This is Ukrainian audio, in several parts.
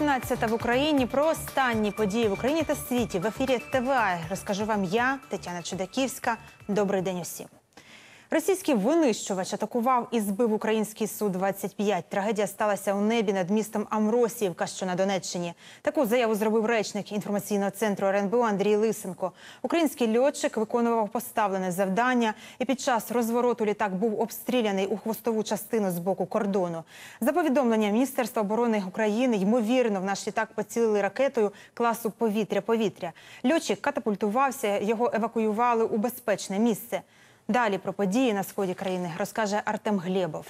19 в Україні про останні події в Україні та світі в ефірі ТВА. Розкажу вам я, Тетяна Чудаківська. Добрий день усім. Російський винищувач атакував і збив український су 25 Трагедія сталася у небі над містом Амросіївка, що на Донеччині. Таку заяву зробив речник інформаційного центру РНБО Андрій Лисенко. Український льотчик виконував поставлене завдання, і під час розвороту літак був обстріляний у хвостову частину з боку кордону. За повідомленням Міністерства оборони України, ймовірно, в наш літак поцілили ракетою класу повітря-повітря. Льотчик катапультувався, його евакуювали у безпечне місце. Далі про події на сході країни розкаже Артем Глєбов.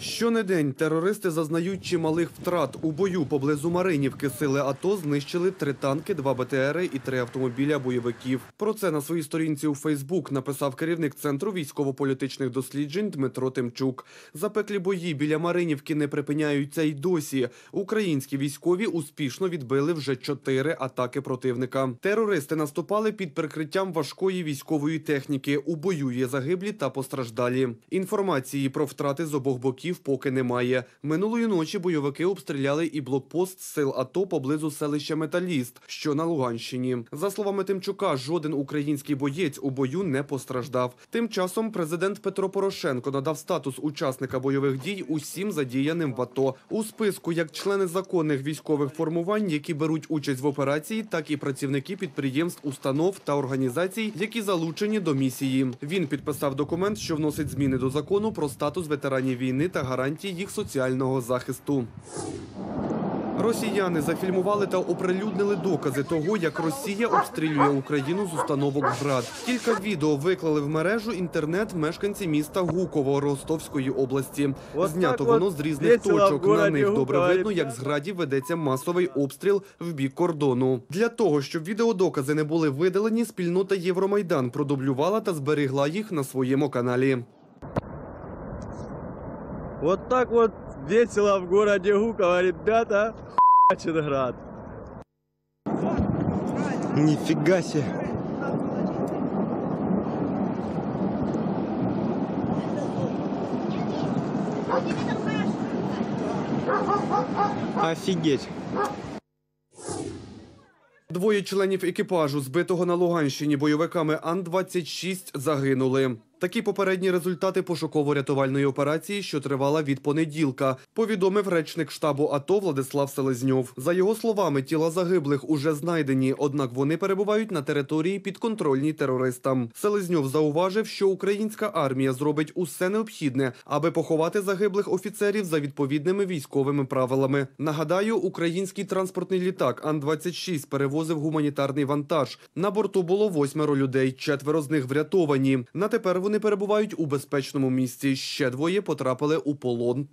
Щонедень терористи зазнають чималих втрат. У бою поблизу Маринівки сили АТО знищили три танки, два БТРи і три автомобіля бойовиків. Про це на своїй сторінці у Фейсбук написав керівник Центру військово-політичних досліджень Дмитро Тимчук. Запеклі бої біля Маринівки не припиняються й досі. Українські військові успішно відбили вже чотири атаки противника. Терористи наступали під прикриттям важкої військової техніки. У бою є загиблі та постраждалі. Інформації про втрати з обох боків поки немає. Минулої ночі бойовики обстріляли і блокпост сил АТО поблизу селища Металіст, що на Луганщині. За словами Тимчука, жоден український боєць у бою не постраждав. Тим часом президент Петро Порошенко надав статус учасника бойових дій усім задіяним в АТО. У списку як члени законних військових формувань, які беруть участь в операції, так і працівники підприємств, установ та організацій, які залучені до місії. Він підписав документ, що вносить зміни до закону про статус ветеранів війни та гарантії їх соціального захисту. Росіяни зафільмували та оприлюднили докази того, як Росія обстрілює Україну з установок ГРАД. Кілька відео виклали в мережу інтернет мешканці міста Гуково Ростовської області. Знято воно з різних точок. На них добре видно, як з градів ведеться масовий обстріл в бік кордону. Для того щоб відеодокази не були видалені, спільнота Євромайдан продублювала та зберегла їх на своєму каналі. Вот так вот весело в городе Гуково, ребята. Хуячит град. Нифига себе. Офигеть. Двоє членів екіпажу, збитого на Луганщині бойовиками Ан-26, загинули. Такі попередні результати пошуково-рятувальної операції, що тривала від понеділка, повідомив речник штабу АТО Владислав Селезньов. За його словами, тіла загиблих уже знайдені, однак вони перебувають на території підконтрольній терористам. Селезньов зауважив, що українська армія зробить усе необхідне, аби поховати загиблих офіцерів за відповідними військовими правилами. Нагадаю, український транспортний літак Ан-26 перевозив гуманітарний вантаж. На борту було восьмеро людей, четверо з них врятовані. На тепер вони перебувають у безпечному місці. Ще двоє потрапили у полон.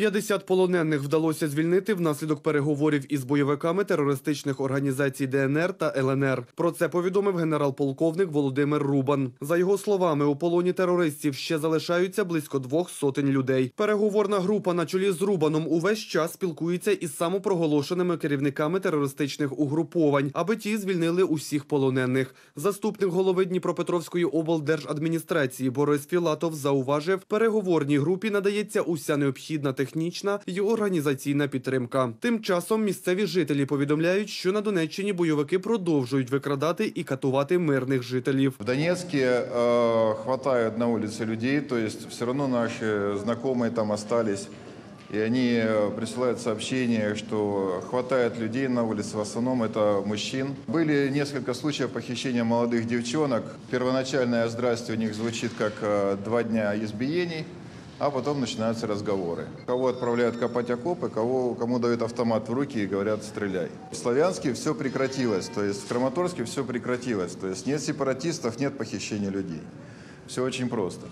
50 полонених вдалося звільнити внаслідок переговорів із бойовиками терористичних організацій ДНР та ЛНР. Про це повідомив генерал-полковник Володимир Рубан. За його словами, у полоні терористів ще залишаються близько двох сотень людей. Переговорна група на чолі з Рубаном увесь час спілкується із самопроголошеними керівниками терористичних угруповань, аби ті звільнили усіх полонених. Заступник голови Дніпропетровської облдержадміністрації Борис Філатов зауважив, переговорній групі надається уся необхідна технічна і організаційна підтримка. Тим часом місцеві жителі повідомляють, що на Донеччині бойовики продовжують викрадати і катувати мирних жителів. В Донецке э, хватает на улице людей, то есть все равно наши знакомые там остались. И они э, присылают сообщения, что хватает людей на улице, в основном это мужчин. Были несколько случаев похищения молодых девчонок. Первоначальное «здрасте» у них звучит как э, «два дня избиений», А потом начинаются разговоры. Кого отправляют копать окопы, кого, кому дают автомат в руки и говорят «стреляй». В Славянске все прекратилось, то есть в Краматорске все прекратилось. То есть нет сепаратистов, нет похищения людей. Все очень просто.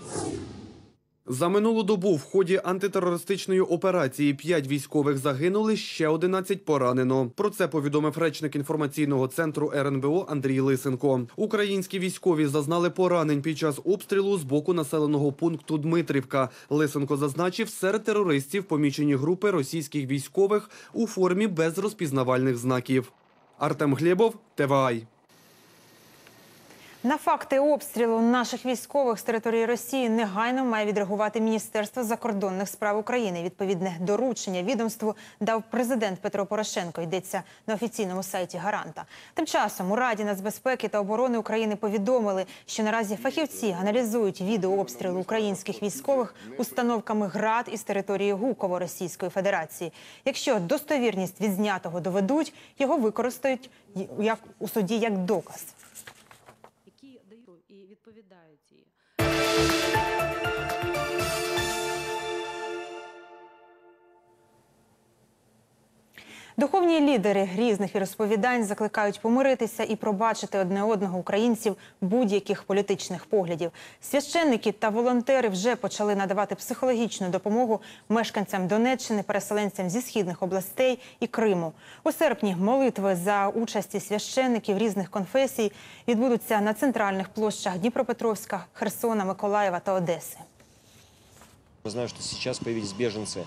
За минулу добу в ході антитерористичної операції 5 військових загинули, ще 11 поранено. Про це повідомив речник інформаційного центру РНБО Андрій Лисенко. Українські військові зазнали поранень під час обстрілу з боку населеного пункту Дмитрівка. Лисенко зазначив, серед терористів помічені групи російських військових у формі без розпізнавальних знаків. Артем Глєбов, ТВАЙ. На факти обстрілу наших військових з території Росії негайно має відреагувати Міністерство закордонних справ України. Відповідне доручення відомству дав президент Петро Порошенко. Йдеться на офіційному сайті Гаранта. Тим часом у Раді нацбезпеки та оборони України повідомили, що наразі фахівці аналізують відео обстрілу українських військових установками ГРАД із території Гуково Російської Федерації. Якщо достовірність відзнятого доведуть, його використають як у суді як доказ. Відповідають їй. Духовні лідери різних віросповідань закликають помиритися і пробачити одне одного українців будь-яких політичних поглядів. Священники та волонтери вже почали надавати психологічну допомогу мешканцям Донеччини, переселенцям зі східних областей і Криму. У серпні молитви за участі священників різних конфесій відбудуться на центральних площах Дніпропетровська, Херсона, Миколаєва та Одеси. Мы знаем, что сейчас появились беженцы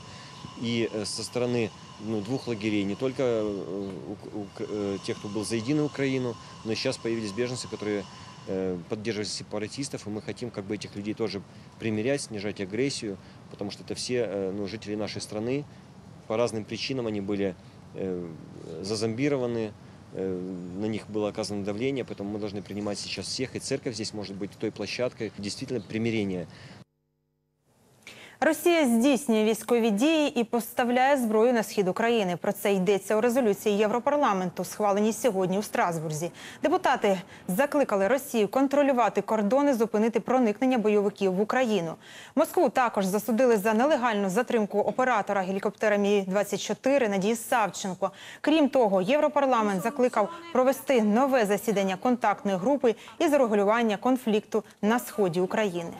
и э, со стороны ну, двух лагерей, не только э, у- у- к- э, тех, кто был за единую Украину, но и сейчас появились беженцы, которые э, поддерживают сепаратистов, и мы хотим как бы этих людей тоже примирять, снижать агрессию, потому что это все э, ну, жители нашей страны, по разным причинам они были э, зазомбированы, э, на них было оказано давление, поэтому мы должны принимать сейчас всех, и церковь здесь может быть той площадкой действительно примирения. Росія здійснює військові дії і поставляє зброю на схід України. Про це йдеться у резолюції Європарламенту, схваленій сьогодні у Страсбурзі. Депутати закликали Росію контролювати кордони, зупинити проникнення бойовиків в Україну. Москву також засудили за нелегальну затримку оператора гелікоптера Мі 24 Надії Савченко. Крім того, Європарламент закликав провести нове засідання контактної групи із регулювання конфлікту на сході України.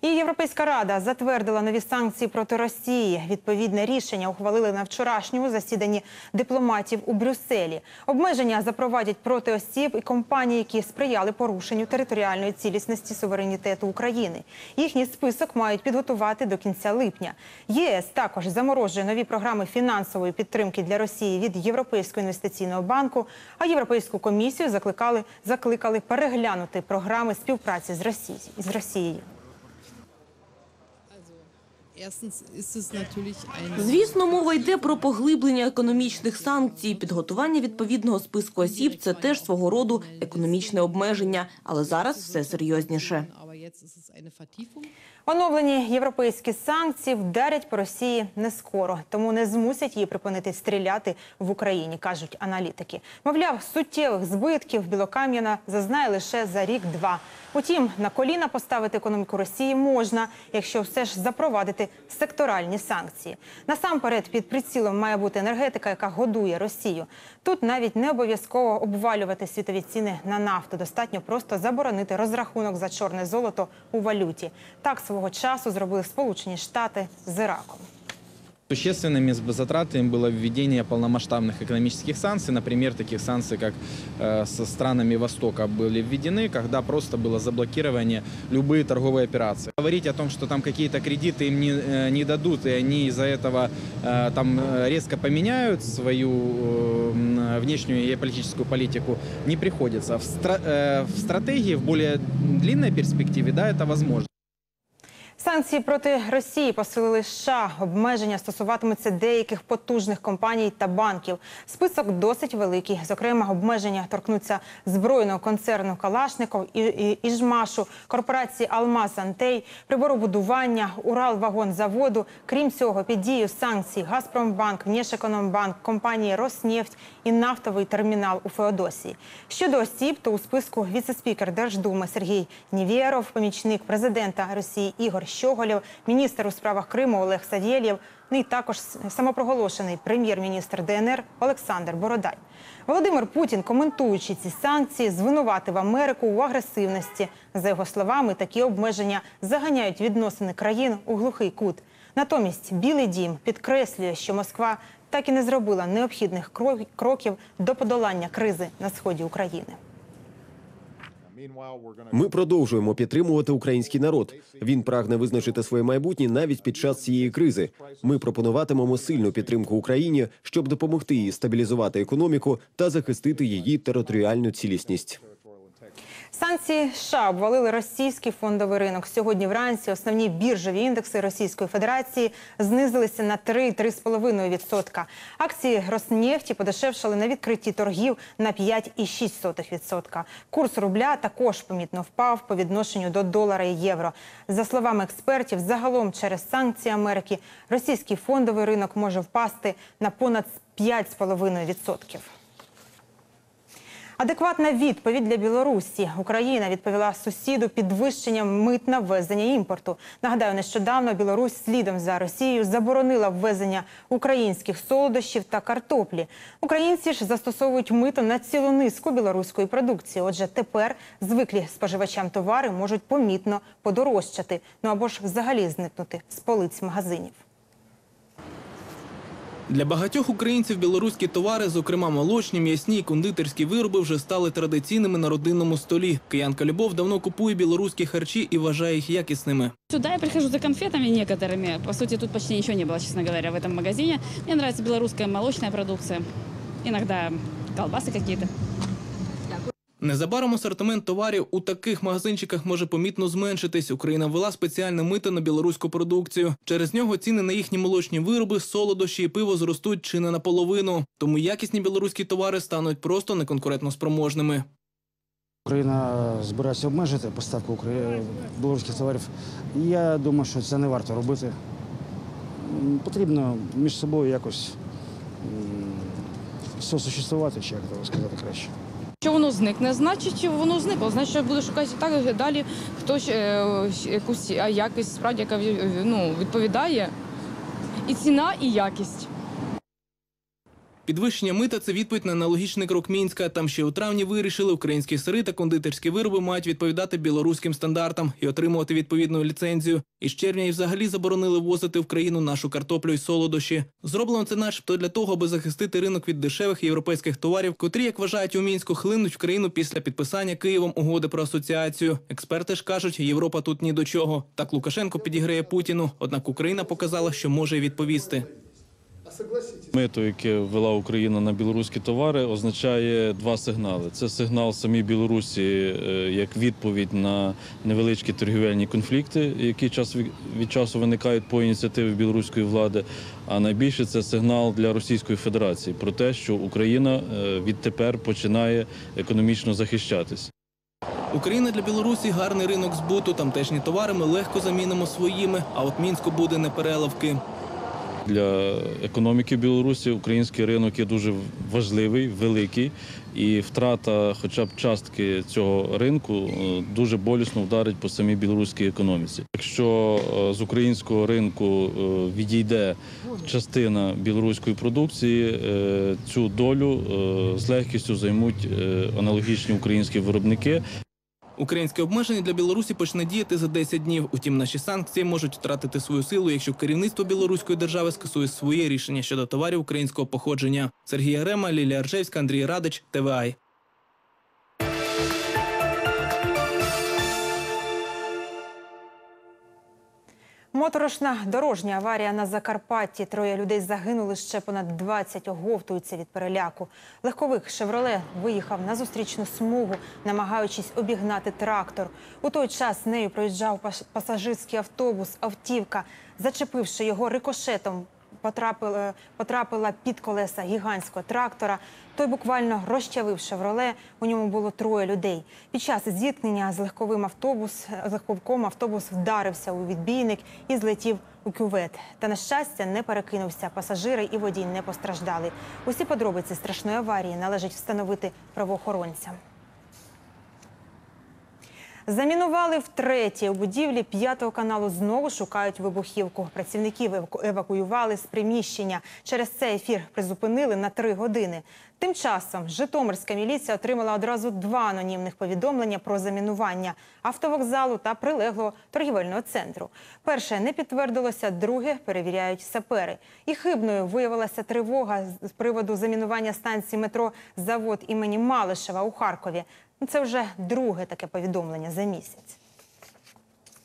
І Європейська рада затвердила нові санкції проти Росії. Відповідне рішення ухвалили на вчорашньому засіданні дипломатів у Брюсселі. Обмеження запровадять проти осіб і компаній, які сприяли порушенню територіальної цілісності суверенітету України. Їхній список мають підготувати до кінця липня. ЄС також заморожує нові програми фінансової підтримки для Росії від Європейського інвестиційного банку. А Європейську комісію закликали закликали переглянути програми співпраці з Росією з Росією. Звісно, мова йде про поглиблення економічних санкцій. Підготування відповідного списку осіб це теж свого роду економічне обмеження, але зараз все серйозніше. Оновлені європейські санкції вдарять по Росії не скоро, тому не змусять її припинити стріляти в Україні, кажуть аналітики. Мовляв, суттєвих збитків Білокам'яна зазнає лише за рік-два. Утім, на коліна поставити економіку Росії можна, якщо все ж запровадити секторальні санкції. Насамперед, під прицілом має бути енергетика, яка годує Росію. Тут навіть не обов'язково обвалювати світові ціни на нафту. Достатньо просто заборонити розрахунок за чорне золото у валюті. Так свого часу зробили Сполучені Штати з Іраком. Существенными затратами было введение полномасштабных экономических санкций, например, таких санкций, как э, со странами Востока были введены, когда просто было заблокирование любые торговые операции. Говорить о том, что там какие-то кредиты им не, э, не дадут, и они из-за этого э, там резко поменяют свою внешнюю геополитическую политику, не приходится. В, стра- в стратегии, в более длинной перспективе, да, это возможно. Санкції проти Росії посилили США. Обмеження стосуватимуться деяких потужних компаній та банків. Список досить великий. Зокрема, обмеження торкнуться збройного концерну Калашников і, і, Іжмашу, корпорації Алмаз Антей, приборобудування, Уралвагонзаводу. Крім цього, під дією санкцій Газпромбанк, Внешекономбанк, компанії Роснефть і нафтовий термінал у Феодосії. Щодо осіб, то у списку віце-спікер Держдуми Сергій Нівєров, помічник президента Росії Ігор Щоголєв, міністр у справах Криму Олег Савєлєв, ну і також самопроголошений прем'єр-міністр ДНР Олександр Бородай. Володимир Путін, коментуючи ці санкції, звинуватив Америку у агресивності. За його словами, такі обмеження заганяють відносини країн у глухий кут. Натомість Білий Дім підкреслює, що Москва так і не зробила необхідних кро- кроків до подолання кризи на сході України. Ми продовжуємо підтримувати український народ. Він прагне визначити своє майбутнє навіть під час цієї кризи. Ми пропонуватимемо сильну підтримку Україні, щоб допомогти їй стабілізувати економіку та захистити її територіальну цілісність. Санкції США обвалили російський фондовий ринок. Сьогодні вранці основні біржові індекси Російської Федерації знизилися на 3-3,5%. Акції Роснефті подешевшали на відкритті торгів на 5,6%. Курс рубля також помітно впав по відношенню до долара і євро. За словами експертів, загалом через санкції Америки російський фондовий ринок може впасти на понад 5,5%. Адекватна відповідь для Білорусі. Україна відповіла сусіду підвищенням мит на ввезення імпорту. Нагадаю, нещодавно Білорусь слідом за Росією заборонила ввезення українських солодощів та картоплі. Українці ж застосовують мито на цілу низку білоруської продукції. Отже, тепер звиклі споживачам товари можуть помітно подорожчати, ну або ж взагалі зникнути з полиць магазинів. Для багатьох українців білоруські товари, зокрема молочні, м'ясні і кондитерські вироби, вже стали традиційними на родинному столі. Киянка Любов давно купує білоруські харчі і вважає їх якісними. Сюда я прихожу за конфетами некоторыми. По сути, тут почти ничего не было, честно говоря, в этом магазине. Мне нравится белорусская молочная продукция. Иногда колбасы какие-то. Незабаром асортимент товарів у таких магазинчиках може помітно зменшитись. Україна ввела спеціальне мито на білоруську продукцію. Через нього ціни на їхні молочні вироби, солодощі і пиво зростуть чи не наполовину. Тому якісні білоруські товари стануть просто неконкурентно спроможними. Україна збирається обмежити поставку білоруських товарів. Я думаю, що це не варто робити. Потрібно між собою якось сосуществувати, чи як сказати краще. Що воно зникне, значить воно зникло. Значить, я буде шукати так далі хтось е, якусь якість справді, яка ну, відповідає. І ціна, і якість. Підвищення мита це відповідь на аналогічний крок мінська. Там ще у травні вирішили, українські сири та кондитерські вироби мають відповідати білоруським стандартам і отримувати відповідну ліцензію. І з червня і взагалі заборонили ввозити в країну нашу картоплю і солодощі. Зроблено це, начебто, для того, аби захистити ринок від дешевих європейських товарів, котрі, як вважають у мінську, хлинуть в країну після підписання Києвом угоди про асоціацію. Експерти ж кажуть, Європа тут ні до чого. Так Лукашенко підіграє Путіну. Однак Україна показала, що може відповісти. Мито, яке ввела Україна на білоруські товари, означає два сигнали. Це сигнал самій Білорусі е, як відповідь на невеличкі торгівельні конфлікти, які час від- часу виникають по ініціативі білоруської влади. А найбільше це сигнал для Російської Федерації про те, що Україна е, відтепер починає економічно захищатись. Україна для Білорусі гарний ринок збуту. Тамтешні товари ми легко замінимо своїми. А от мінську буде не переливки. Для економіки Білорусі український ринок є дуже важливий, великий, і втрата хоча б частки цього ринку е, дуже болісно вдарить по самій білоруській економіці. Якщо е, з українського ринку е, відійде частина білоруської продукції, цю долю з легкістю займуть аналогічні українські виробники. Українське обмеження для Білорусі почне діяти за 10 днів. Утім, наші санкції можуть втратити свою силу, якщо керівництво білоруської держави скасує своє рішення щодо товарів українського походження. Сергій Рема, Лілія Аржевська, Андрій Радич, ТВАЙ. Моторошна дорожня аварія на Закарпатті. Троє людей загинули, ще понад 20 оговтуються від переляку. Легковик «Шевроле» виїхав на зустрічну смугу, намагаючись обігнати трактор. У той час нею проїжджав пасажирський автобус. Автівка, зачепивши його рикошетом, потрапила, потрапила під колеса гігантського трактора. Той буквально розчавив «Шевроле». У ньому було троє людей. Під час зіткнення з легковим автобус, з легковиком автобус вдарився у відбійник і злетів у кювет. Та, на щастя, не перекинувся. Пасажири і водій не постраждали. Усі подробиці страшної аварії належить встановити правоохоронцям. Замінували втретє. У будівлі п'ятого каналу знову шукають вибухівку. Працівників евакуювали з приміщення. Через це ефір призупинили на три години. Тим часом Житомирська міліція отримала одразу два анонімних повідомлення про замінування автовокзалу та прилеглого торгівельного центру. Перше не підтвердилося, друге перевіряють сапери. І хибною виявилася тривога з приводу замінування станції метро Завод імені Малишева у Харкові. Це вже друге таке повідомлення за місяць.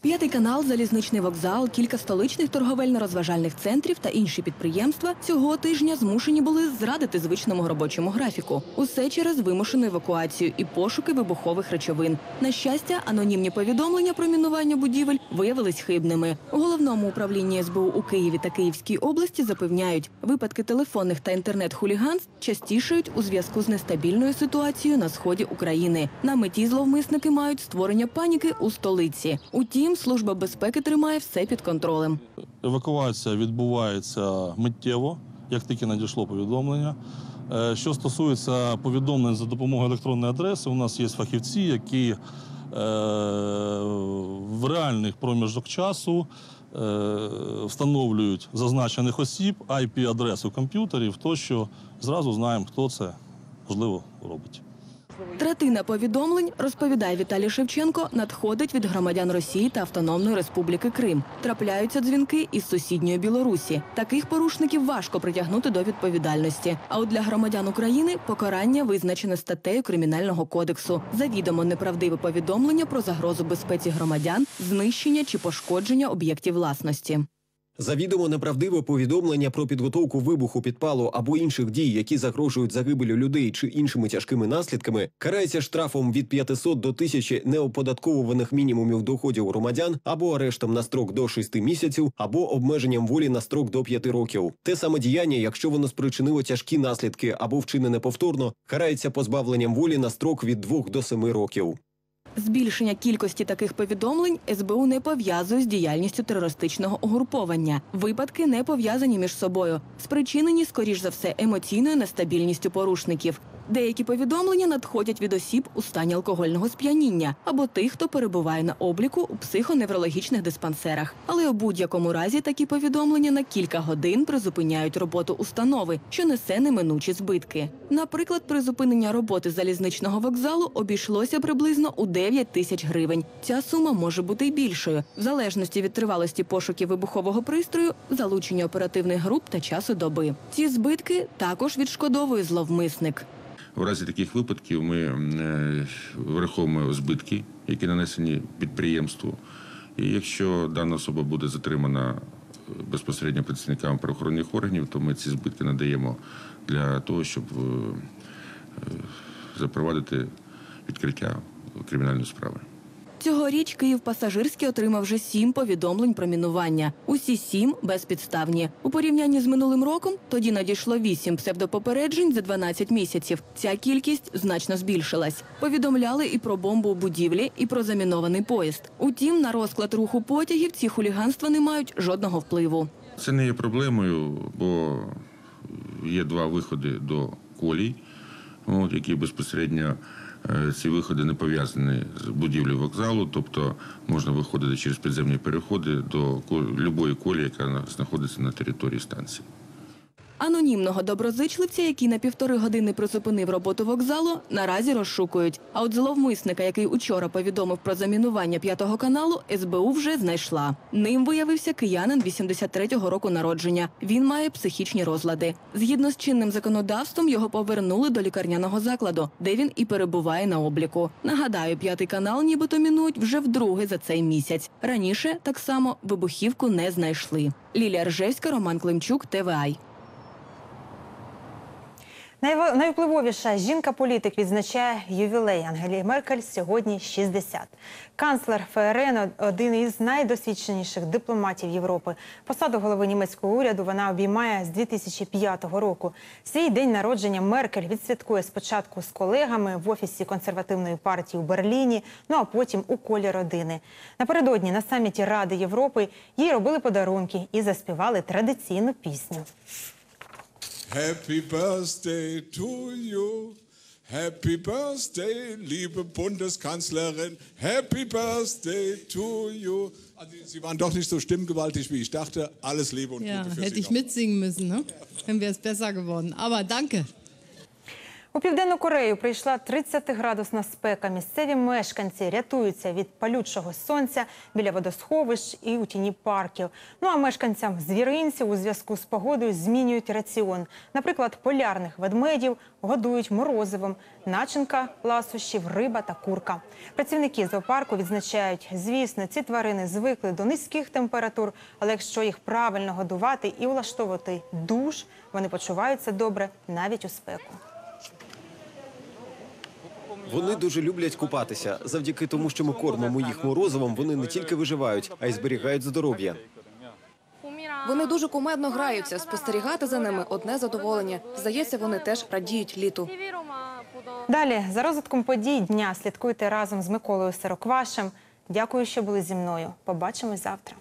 П'ятий канал, залізничний вокзал, кілька столичних торговельно-розважальних центрів та інші підприємства цього тижня змушені були зрадити звичному робочому графіку. Усе через вимушену евакуацію і пошуки вибухових речовин. На щастя, анонімні повідомлення про мінування будівель виявились хибними. У головному управлінні СБУ у Києві та Київській області запевняють, випадки телефонних та інтернет-хуліганств частішають у зв'язку з нестабільною ситуацією на сході України. На меті зловмисники мають створення паніки у столиці. Утім, служба безпеки тримає все під контролем. Евакуація відбувається миттєво, як тільки надійшло повідомлення. Е, Що стосується повідомлень за допомогою електронної адреси, у нас є фахівці, які е, в реальних проміжок часу е, встановлюють зазначених осіб, IP-адресу комп'ютерів, тощо зразу знаємо, хто це можливо робить. Третина повідомлень, розповідає Віталій Шевченко, надходить від громадян Росії та Автономної Республіки Крим. Трапляються дзвінки із сусідньої Білорусі. Таких порушників важко притягнути до відповідальності. А от для громадян України покарання визначене статтею Кримінального кодексу. Завідомо неправдиве повідомлення про загрозу безпеці громадян, знищення чи пошкодження об'єктів власності. Завідомо неправдиве повідомлення про підготовку вибуху, підпалу або інших дій, які загрожують загибелю людей чи іншими тяжкими наслідками, карається штрафом від 500 до 1000 неоподатковуваних мінімумів доходів громадян або арештом на строк до 6 місяців, або обмеженням волі на строк до 5 років. Те саме діяння, якщо воно спричинило тяжкі наслідки або вчинене повторно, карається позбавленням волі на строк від 2 до 7 років. Збільшення кількості таких повідомлень СБУ не пов'язує з діяльністю терористичного угруповання. Випадки не пов'язані між собою, спричинені, скоріш за все, емоційною нестабільністю порушників. Деякі повідомлення надходять від осіб у стані алкогольного сп'яніння або тих, хто перебуває на обліку у психоневрологічних диспансерах. Але у будь-якому разі такі повідомлення на кілька годин призупиняють роботу установи, що несе неминучі збитки. Наприклад, призупинення роботи залізничного вокзалу обійшлося приблизно у 9 тисяч гривень. Ця сума може бути й більшою, в залежності від тривалості пошуків вибухового пристрою, залучення оперативних груп та часу доби. Ці збитки також відшкодовує зловмисник. В разі таких випадків ми е, враховуємо збитки, які нанесені підприємству. І якщо дана особа буде затримана е, безпосередньо працівниками правоохоронних органів, то ми ці збитки надаємо для того, щоб е, запровадити відкриття кримінальної справи. Цьогоріч Київ пасажирський отримав вже сім повідомлень про мінування. Усі сім безпідставні. У порівнянні з минулим роком тоді надійшло вісім псевдопопереджень за 12 місяців. Ця кількість значно збільшилась. Повідомляли і про бомбу у будівлі, і про замінований поїзд. Утім, на розклад руху потягів ці хуліганства не мають жодного впливу. Це не є проблемою, бо є два виходи до колій, от, які безпосередньо ці виходи не пов'язані з будівлею вокзалу, тобто можна виходити через підземні переходи до любої колії, яка на- знаходиться на території станції. Анонімного доброзичливця, який на півтори години призупинив роботу вокзалу, наразі розшукують. А от зловмисника, який учора повідомив про замінування п'ятого каналу, СБУ вже знайшла. Ним виявився киянин 83-го року народження. Він має психічні розлади. Згідно з чинним законодавством, його повернули до лікарняного закладу, де він і перебуває на обліку. Нагадаю, п'ятий канал нібито мінують вже вдруге за цей місяць. Раніше так само вибухівку не знайшли. Лілія Ржевська, Роман Климчук, ТВАЙ. Найвпливовіша жінка-політик відзначає ювілей Ангелії Меркель сьогодні 60. Канцлер ФРН – один із найдосвідченіших дипломатів Європи. Посаду голови німецького уряду вона обіймає з 2005 року. Свій день народження Меркель відсвяткує спочатку з колегами в офісі консервативної партії у Берліні, ну а потім у колі родини. Напередодні на саміті Ради Європи їй робили подарунки і заспівали традиційну пісню. Happy birthday to you. Happy birthday, liebe Bundeskanzlerin. Happy birthday to you. Also, Sie waren doch nicht so stimmgewaltig, wie ich dachte. Alles Liebe und Ja, Gute für hätte Sie ich noch. mitsingen müssen, ne? Dann wäre es besser geworden. Aber danke. У південну Корею прийшла 30-градусна спека. Місцеві мешканці рятуються від палючого сонця біля водосховищ і у тіні парків. Ну а мешканцям звіринців у зв'язку з погодою змінюють раціон. Наприклад, полярних ведмедів годують морозивом, начинка ласощів, риба та курка. Працівники зоопарку відзначають, звісно, ці тварини звикли до низьких температур, але якщо їх правильно годувати і влаштовувати душ, вони почуваються добре навіть у спеку. Вони дуже люблять купатися. Завдяки тому, що ми кормимо їх морозивом, вони не тільки виживають, а й зберігають здоров'я. Вони дуже кумедно граються. Спостерігати за ними одне задоволення. Здається, вони теж радіють літу. Далі за розвитком подій дня слідкуйте разом з Миколою Сироквашем. Дякую, що були зі мною. Побачимось завтра.